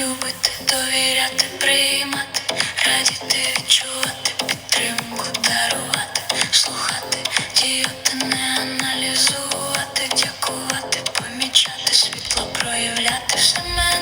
любити довіряти, приймати, радіти, відчувати, підтримку дарувати, слухати, діяти, не аналізувати, дякувати, помічати світло, проявляти все мене.